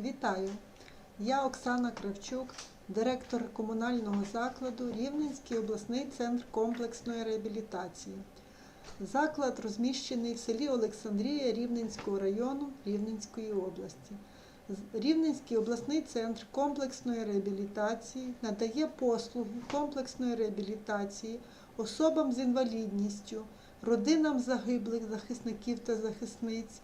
Вітаю! Я Оксана Кравчук, директор комунального закладу Рівненський обласний центр комплексної реабілітації. Заклад розміщений в селі Олександрія Рівненського району Рівненської області. Рівненський обласний центр комплексної реабілітації надає послуги комплексної реабілітації особам з інвалідністю, родинам загиблих захисників та захисниць,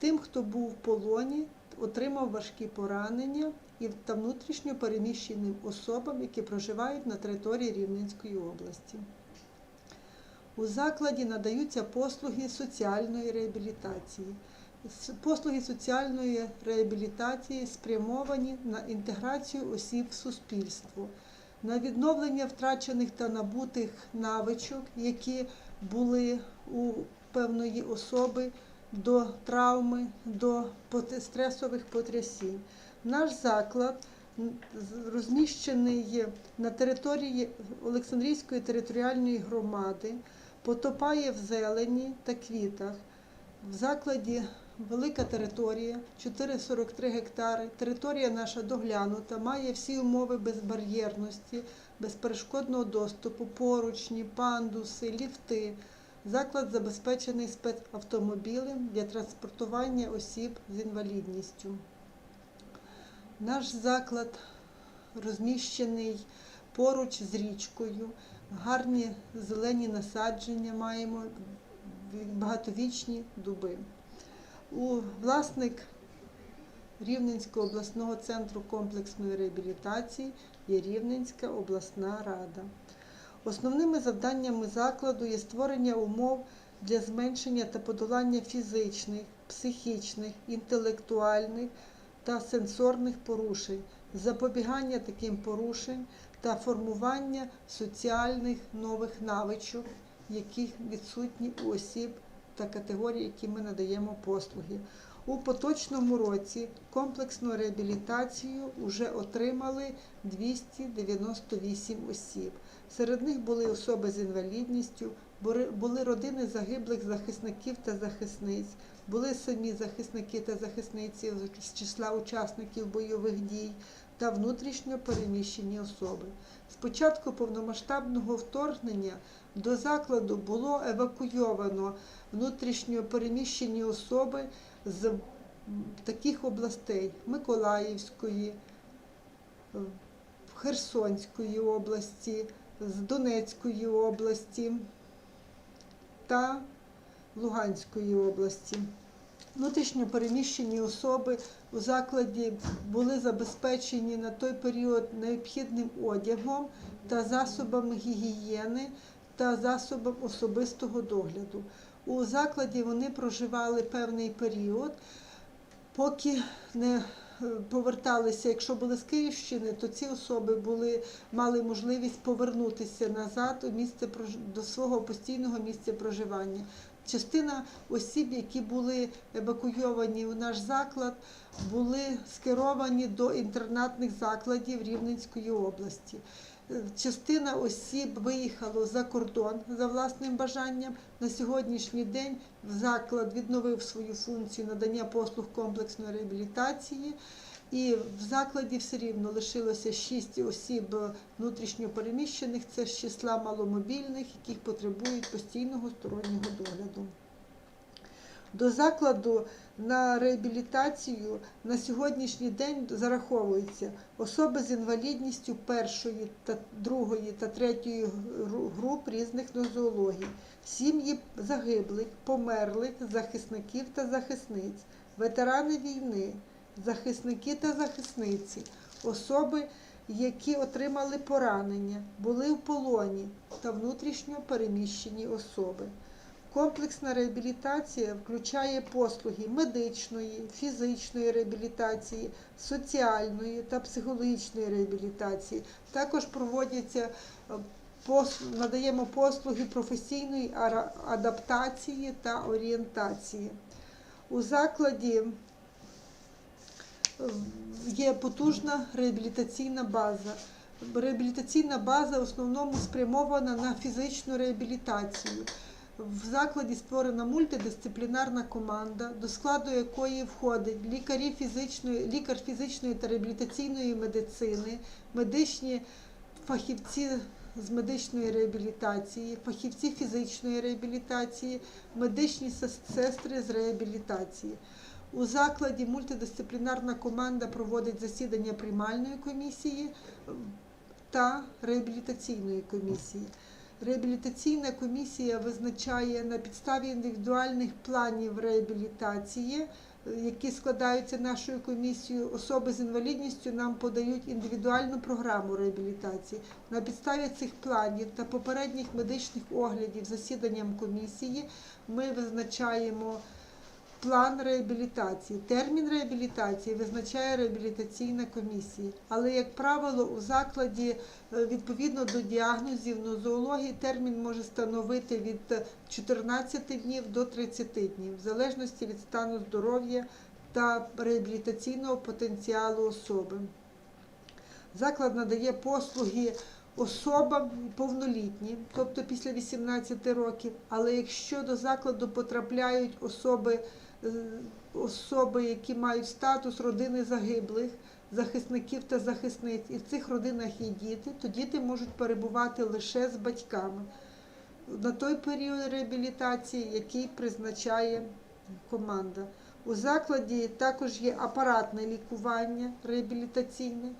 тим, хто був в полоні, отримав важкі поранення і та внутрішньо переміщеним особам, які проживають на території Рівненської області. У закладі надаються послуги соціальної реабілітації. Послуги соціальної реабілітації спрямовані на інтеграцію осіб в суспільство, на відновлення втрачених та набутих навичок, які були у певної особи до травми, до стресових потрясінь. Наш заклад розміщений на території Олександрійської територіальної громади, потопає в зелені та квітах. В закладі велика територія, 443 гектари. Територія наша доглянута, має всі умови безбар'єрності, безперешкодного доступу, поручні, пандуси, ліфти. Заклад забезпечений спецавтомобілем для транспортування осіб з інвалідністю. Наш заклад розміщений поруч з річкою, гарні зелені насадження маємо, багатовічні дуби. У власник Рівненського обласного центру комплексної реабілітації є Рівненська обласна рада. Основними завданнями закладу є створення умов для зменшення та подолання фізичних, психічних, інтелектуальних та сенсорних порушень, запобігання таким порушень та формування соціальних нових навичок, які відсутні у осіб та категорій, які ми надаємо послуги. У поточному році комплексну реабілітацію вже отримали 298 осіб. Серед них були особи з інвалідністю, були- родини загиблих захисників та захисниць, були самі захисники та захисниці з числа учасників бойових дій та внутрішньо переміщені особи. З початку повномасштабного вторгнення до закладу було евакуйовано внутрішньо переміщені особи з таких областей Миколаївської, е, Херсонської області, з Донецької області та Луганської області. Внутрішньо переміщені особи у закладі були забезпечені на той період необхідним одягом та засобами гігієни та засобом особистого догляду. У закладі вони проживали певний період, поки не поверталися, якщо були з Київщини, то ці особи були, мали можливість повернутися назад у місце до свого постійного місця проживання. Частина осіб, які були евакуйовані у наш заклад, були скеровані до інтернатних закладів Рівненської області. Частина осіб виїхало за кордон за власним бажанням. На сьогоднішній день заклад відновив свою функцію надання послуг комплексної реабілітації. І в закладі все рівно лишилося шість осіб внутрішньо переміщених, це з числа маломобільних, яких потребують постійного стороннього догляду. До закладу на реабілітацію на сьогоднішній день зараховуються особи з інвалідністю першої та другої та третьої груп різних нозологій, сім'ї загиблих, померлих, захисників та захисниць, ветерани війни, захисники та захисниці, особи, які отримали поранення, були в полоні та внутрішньо переміщені особи. Комплексна реабілітація включає послуги медичної, фізичної реабілітації, соціальної та психологічної реабілітації. Також проводяться е, надаємо послуги професійної адаптації та орієнтації. У закладі е, є потужна реабілітаційна база. Реабілітаційна база в основному спрямована на фізичну реабілітацію. В закладі створена мультидисциплінарна команда, до складу якої входить лікарі фізичної, лікар фізичної та реабілітаційної медицини, медичні фахівці з медичної реабілітації, фахівці фізичної реабілітації, медичні сестри з реабілітації. У закладі мультидисциплінарна команда проводить засідання приймальної комісії та реабілітаційної комісії. Реабілітаційна комісія визначає на підставі індивідуальних планів реабілітації, які складаються нашою комісією. Особи з інвалідністю нам подають індивідуальну програму реабілітації. На підставі цих планів та попередніх медичних оглядів засіданням комісії ми визначаємо план реабілітації. Термін реабілітації визначає реабілітаційна комісія. Але, як правило, у закладі е, відповідно до діагнозів нозоології термін може становити від е, 14 днів до 30 днів, в залежності від стану здоров'я та реабілітаційного потенціалу особи. Заклад надає послуги особам повнолітнім, тобто після 18 років. Але якщо до закладу потрапляють особи, особи, які мають статус родини загиблих, захисників та захисниць, і в цих родинах є діти, то діти можуть перебувати лише з батьками на той період реабілітації, який призначає команда. У закладі також є апаратне лікування реабілітаційне.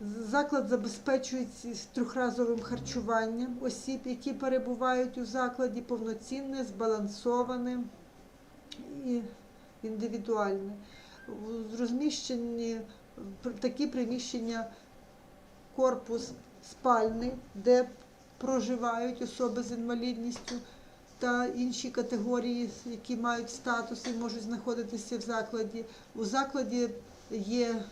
Заклад забезпечує трьохразовим харчуванням осіб, які перебувають у закладі, повноцінне, збалансоване і індивідуальне. Розміщені такі приміщення корпус спальний, де проживають особи з інвалідністю та інші категорії, які мають статус і можуть знаходитися в закладі. У закладі є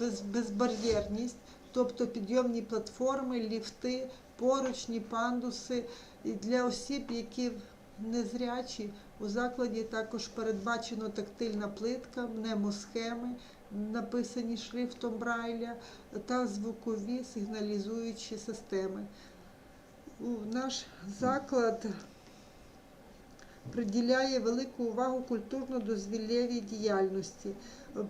без, безбар'єрність, тобто підйомні платформи, ліфти, поручні, пандуси. Для осіб, які незрячі, у закладі також передбачено тактильна плитка, мнемосхеми, написані шрифтом Брайля та звукові сигналізуючі системи. Наш заклад приділяє велику увагу культурно-дозвіллєвій діяльності.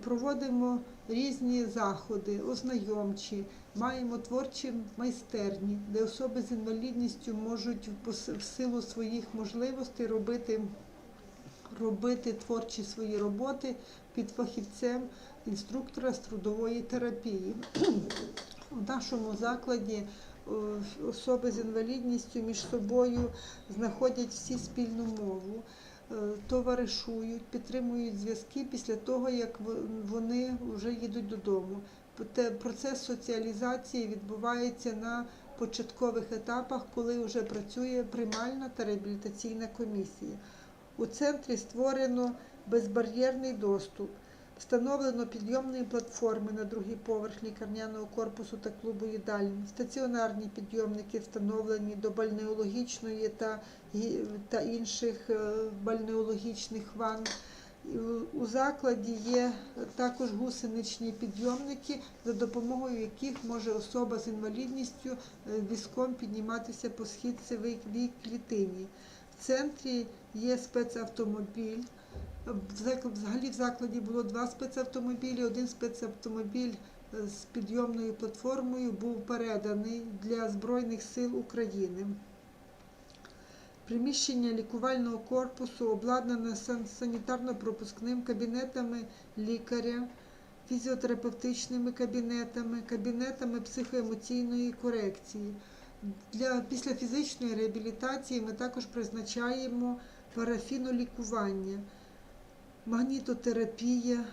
Проводимо різні заходи, ознайомчі, маємо творчі майстерні, де особи з інвалідністю можуть в силу своїх можливостей робити, робити творчі свої роботи під фахівцем інструктора з трудової терапії. В нашому закладі е, особи з інвалідністю між собою знаходять всі спільну мову, е, товаришують, підтримують зв'язки після того, як вони вже їдуть додому. Процес соціалізації відбувається на початкових етапах, коли вже працює приймальна та реабілітаційна комісія. У центрі створено безбар'єрний доступ. Встановлено підйомні платформи на другий поверх лікарняного корпусу та клубу їдальні. Стаціонарні підйомники встановлені до бальнеологічної та, та інших е, бальнеологічних ванн. У- У закладі є також гусеничні підйомники, за допомогою яких може особа з інвалідністю е, візком підніматися по східцевій клітині. В центрі є спецавтомобіль. Взагалі в закладі було два спецавтомобілі. Один спецавтомобіль е, з підйомною платформою був переданий для Збройних сил України. Приміщення лікувального корпусу обладнане санітарно-пропускним кабінетами лікаря, фізіотерапевтичними кабінетами, кабінетами психоемоційної корекції. Для післяфізичної реабілітації ми також призначаємо парафінолікування, магнітотерапія,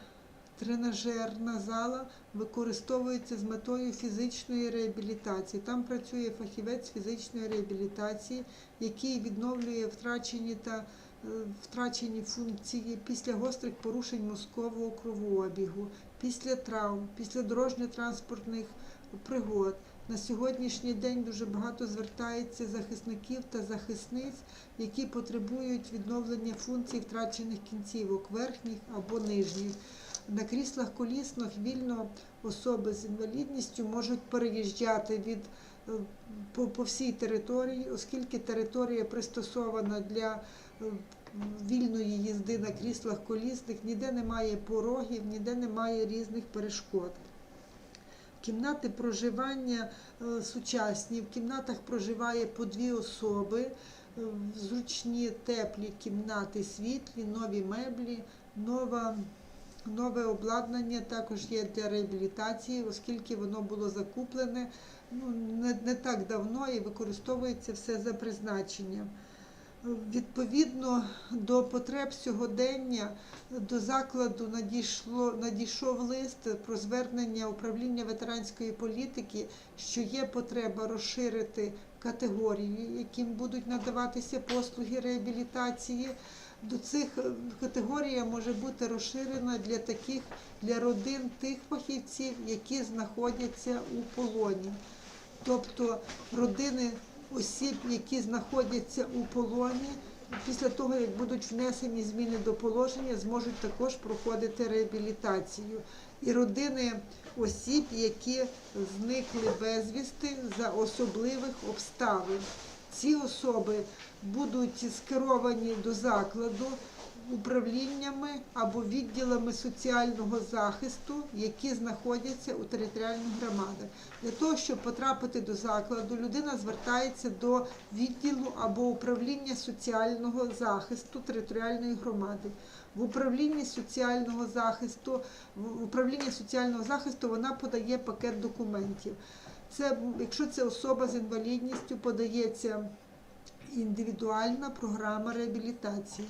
тренажерна зала використовується з метою фізичної реабілітації. Там працює фахівець фізичної реабілітації, який відновлює втрачені та е, втрачені функції після гострих порушень мозкового кровообігу, після травм, після дорожньо-транспортних пригод. На сьогоднішній день дуже багато звертається захисників та захисниць, які потребують відновлення функцій втрачених кінцівок, верхніх або нижніх. На кріслах колісних вільно особи з інвалідністю можуть переїжджати від е, по, по всій території, оскільки територія пристосована для е, вільної їзди на кріслах колісних, ніде немає порогів, ніде немає різних перешкод. Кімнати проживання е, сучасні, в кімнатах проживає по дві особи, е, зручні теплі кімнати, світлі, нові меблі, нова, нове обладнання. Також є для реабілітації, оскільки воно було закуплене ну, не, не так давно і використовується все за призначенням. Відповідно до потреб сьогодення до закладу надійшло, надійшов лист про звернення управління ветеранської політики, що є потреба розширити категорії, яким будуть надаватися послуги реабілітації. До цих е, категорія може бути розширена для таких для родин тих фахівців, які знаходяться у полоні, тобто родини осіб, які знаходяться у полоні, після того, як будуть внесені зміни до положення, зможуть також проходити реабілітацію. І родини осіб, які зникли безвісти за особливих обставин. Ці особи будуть скеровані до закладу управліннями або відділами соціального захисту, які знаходяться у територіальних громадах. Для того, щоб потрапити до закладу, людина звертається до відділу або управління соціального захисту територіальної громади. В управлінні соціального захисту, в управлінні соціального захисту вона подає пакет документів. Це, якщо це особа з інвалідністю, подається індивідуальна програма реабілітації,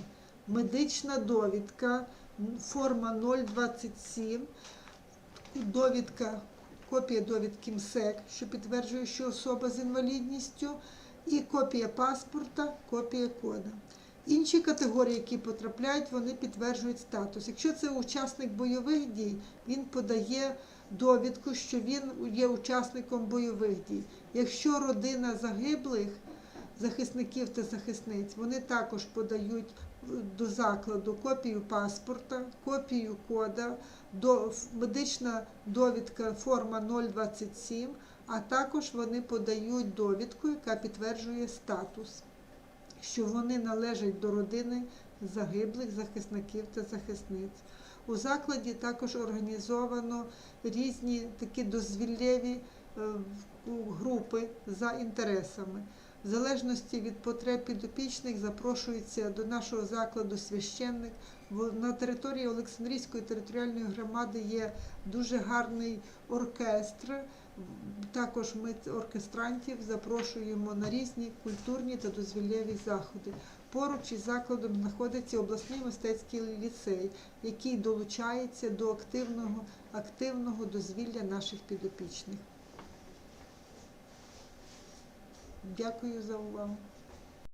медична довідка, форма 027, довідка, копія довідки МСЕК, що підтверджує, що особа з інвалідністю, і копія паспорта, копія кода. Інші категорії, які потрапляють, вони підтверджують статус. Якщо це учасник бойових дій, він подає довідку, що він є учасником бойових дій. Якщо родина загиблих захисників та захисниць, вони також подають до закладу копію паспорта, копію кода, до, медична довідка форма 027, а також вони подають довідку, яка підтверджує статус що вони належать до родини загиблих захисників та захисниць. У закладі також організовано різні такі дозвіллєві е, групи за інтересами. В залежності від потреб підопічних запрошується до нашого закладу священник. На території Олександрійської територіальної громади є дуже гарний оркестр. Також ми оркестрантів запрошуємо на різні культурні та дозвіллєві заходи. Поруч із закладом знаходиться обласний мистецький ліцей, який долучається до активного, активного дозвілля наших підопічних. Дякую за увагу.